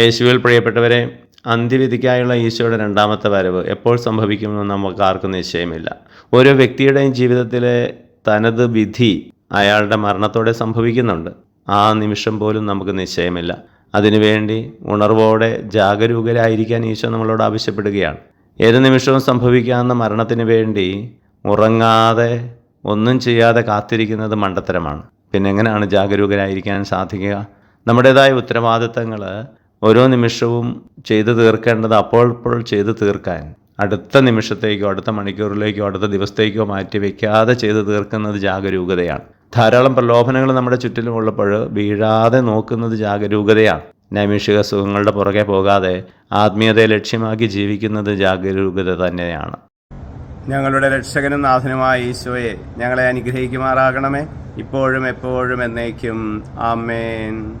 യേശുവിൽ പ്രിയപ്പെട്ടവരെ അന്ത്യവിധിക്കായുള്ള ഈശോയുടെ രണ്ടാമത്തെ വരവ് എപ്പോൾ സംഭവിക്കുമെന്ന് നമുക്ക് ആർക്കും നിശ്ചയമില്ല. ഓരോ വ്യക്തിയുടെയും ജീവിതത്തിലെ തനത് വിധി അയാളുടെ മരണത്തോടെ സംഭവിക്കുന്നുണ്ട്. ആ നിമിഷം പോലും നമുക്ക് നിശ്ചയമില്ല. അതിനുവേണ്ടി ഉണർവോടെ ജാഗരൂകരായിരിക്കാൻ ഈശോ നമ്മളോട് ആവശ്യപ്പെടുകയാണ്. ഏത് നിമിഷവും സംഭവിക്കാവുന്ന മരണത്തിന് വേണ്ടി ഉറങ്ങാതെ ഒന്നും ചെയ്യാതെ കാത്തിരിക്കുന്നത് മണ്ടത്തരമാണ്. പിന്നെ എങ്ങനെയാണ് ജാഗരൂകരായിരിക്കാൻ സാധിക്കുക? നമ്മുടേതായ ഉത്തരവാദിത്തങ്ങൾ ഓരോ നിമിഷവും ചെയ്തു തീർക്കേണ്ടത് അപ്പോൾ ഇപ്പോൾ ചെയ്തു തീർക്കാൻ. അടുത്ത നിമിഷത്തേക്കോ അടുത്ത മണിക്കൂറിലേക്കോ അടുത്ത ദിവസത്തേക്കോ മാറ്റി വയ്ക്കാതെ ചെയ്തു തീർക്കുന്നത് ജാഗരൂകതയാണ്. ധാരാളം പ്രലോഭനങ്ങൾ നമ്മുടെ ചുറ്റിലുമുള്ളപ്പോൾ വീഴാതെ നോക്കുന്നത് ജാഗരൂകതയാണ്. നൈമിഷിക സുഖങ്ങളുടെ പുറകെ പോകാതെ ആത്മീയതയെ ലക്ഷ്യമാക്കി ജീവിക്കുന്നത് ജാഗരൂകത തന്നെയാണ്. ഞങ്ങളുടെ രക്ഷകനും നാഥനുമായ ഈശോയെ ഞങ്ങളെ അനുഗ്രഹിക്കുമാറാകണമേ. ഇപ്പോഴും എപ്പോഴും എന്നേക്കും. ആമേൻ.